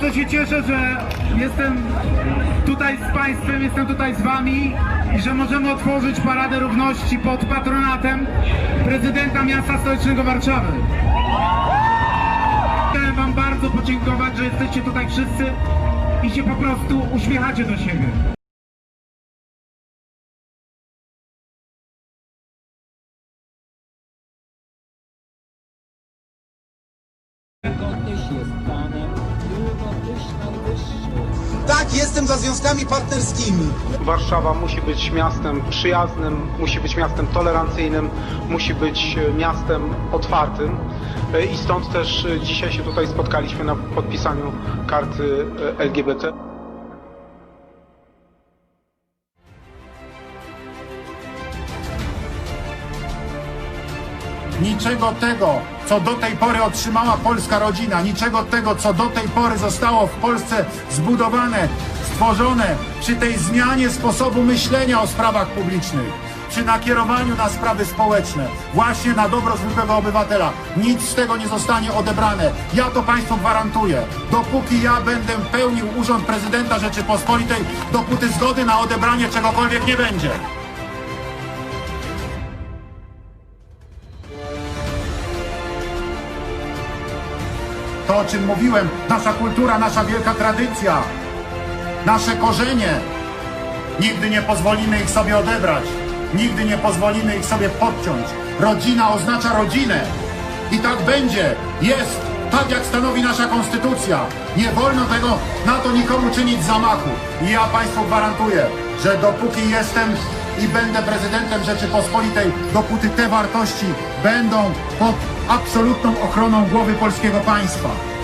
Bardzo się cieszę, że jestem tutaj z Państwem, jestem tutaj z Wami i że możemy otworzyć Paradę Równości pod patronatem prezydenta miasta stołecznego Warszawy. Chciałem Wam bardzo podziękować, że jesteście tutaj wszyscy i się po prostu uśmiechacie do siebie. Tak, jestem za związkami partnerskimi. Warszawa musi być miastem przyjaznym, musi być miastem tolerancyjnym, musi być e, miastem otwartym E, i stąd też e, dzisiaj się tutaj spotkaliśmy na podpisaniu karty LGBT. Niczego tego, co do tej pory otrzymała polska rodzina, niczego tego, co do tej pory zostało w Polsce zbudowane, stworzone przy tej zmianie sposobu myślenia o sprawach publicznych, przy nakierowaniu na sprawy społeczne, właśnie na dobro zwykłego obywatela. Nic z tego nie zostanie odebrane. Ja to Państwu gwarantuję. Dopóki ja będę pełnił urząd prezydenta Rzeczypospolitej, dopóty zgody na odebranie czegokolwiek nie będzie. To, o czym mówiłem, nasza kultura, nasza wielka tradycja, nasze korzenie. Nigdy nie pozwolimy ich sobie odebrać. Nigdy nie pozwolimy ich sobie podciąć. Rodzina oznacza rodzinę. I tak będzie. Jest. Tak jak stanowi nasza konstytucja. Nie wolno tego na to nikomu czynić zamachu. I ja Państwu gwarantuję, że dopóki jestem i będę prezydentem Rzeczypospolitej, dopóty te wartości będą pod absolutną ochroną głowy polskiego państwa.